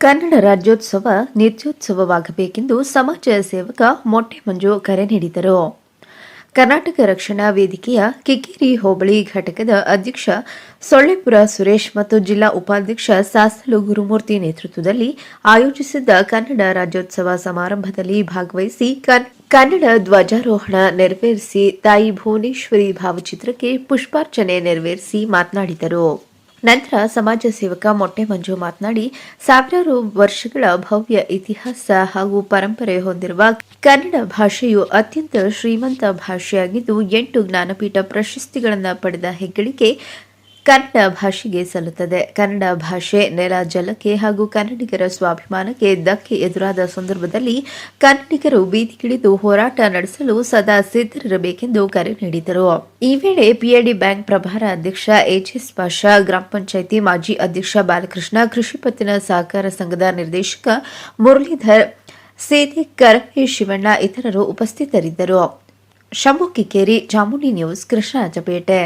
ಕನ್ನಡ ರಾಜ್ಯೋತ್ಸವ ನಿತ್ಯೋತ್ಸವವಾಗಬೇಕೆಂದು ಸಮಾಜ ಸೇವಕ ಮೊಟ್ಟೆ ಮಂಜು ಕರೆ ನೀಡಿದರು. ಕರ್ನಾಟಕ ರಕ್ಷಣಾ ವೇದಿಕೆಯ ಕಿಕ್ಕೇರಿ ಹೋಬಳಿ ಘಟಕದ ಅಧ್ಯಕ್ಷ ಸೊಳ್ಳೆಪುರ ಸುರೇಶ್ ಮತ್ತು ಜಿಲ್ಲಾ ಉಪಾಧ್ಯಕ್ಷ ಸಾಸಲು ಗುರುಮೂರ್ತಿ ನೇತೃತ್ವದಲ್ಲಿ ಆಯೋಜಿಸಿದ್ದ ಕನ್ನಡ ರಾಜ್ಯೋತ್ಸವ ಸಮಾರಂಭದಲ್ಲಿ ಭಾಗವಹಿಸಿ ಕನ್- ಕನ್ನಡ ಧ್ವಜಾರೋಹಣ ನೆರವೇರಿಸಿ ತಾಯಿ ಭುವನೇಶ್ವರಿ ಭಾವಚಿತ್ರಕ್ಕೆ ಪುಷ್ಪಾರ್ಚನೆ ನೆರವೇರಿಸಿ ಮಾತನಾಡಿದರು. ನಂತರ ಸಮಾಜ ಸೇವಕ ಮೊಟ್ಟೆ ಮಂಜು ಮಾತನಾಡಿ, ಸಾವಿರಾರು ವರ್ಷಗಳ ಭವ್ಯ ಇತಿಹಾಸ ಹಾಗೂ ಪರಂಪರೆ ಹೊಂದಿರುವ ಕನ್ನಡ ಭಾಷೆಯು ಅತ್ಯಂತ ಶ್ರೀಮಂತ ಭಾಷೆಯಾಗಿದ್ದು, ಎಂಟು ಜ್ಞಾನಪೀಠ ಪ್ರಶಸ್ತಿಗಳನ್ನು ಪಡೆದ ಹೆಗ್ಗಳಿಕೆ ಕನ್ನಡ ಭಾಷೆಗೆ ಸಲ್ಲುತ್ತದೆ. ಕನ್ನಡ ಭಾಷೆ ನೆಲ ಜಲಕ್ಕೆ ಹಾಗೂ ಕನ್ನಡಿಗರ ಸ್ವಾಭಿಮಾನಕ್ಕೆ ಧಕ್ಕೆ ಎದುರಾದ ಸಂದರ್ಭದಲ್ಲಿ ಕನ್ನಡಿಗರು ಬೀದಿಗಿಳಿದು ಹೋರಾಟ ನಡೆಸಲು ಸದಾ ಸಿದ್ಧರಿರಬೇಕೆಂದು ಕರೆ ನೀಡಿದರು. ಈ ವೇಳೆ ಪಿಎಡಿ ಬ್ಯಾಂಕ್ ಪ್ರಭಾರ ಅಧ್ಯಕ್ಷ ಎಚ್ಎಸ್ ಪಾಷಾ, ಗ್ರಾಮ ಪಂಚಾಯಿತಿ ಮಾಜಿ ಅಧ್ಯಕ್ಷ ಬಾಲಕೃಷ್ಣ, ಕೃಷಿ ಪತ್ತಿನ ಸಹಕಾರ ಸಂಘದ ನಿರ್ದೇಶಕ ಮುರಳೀಧರ್, ಸೇದಿ ಕರಪೆ ಶಿವಣ್ಣ ಇತರರು ಉಪಸ್ಥಿತರಿದ್ದರು. ಶಂಭು ಕಿಕ್ಕೇರಿ ಜಾಮುನಿ ನ್ಯೂಸ್ ಕೃಷ್ಣರಾಜಪೇಟೆ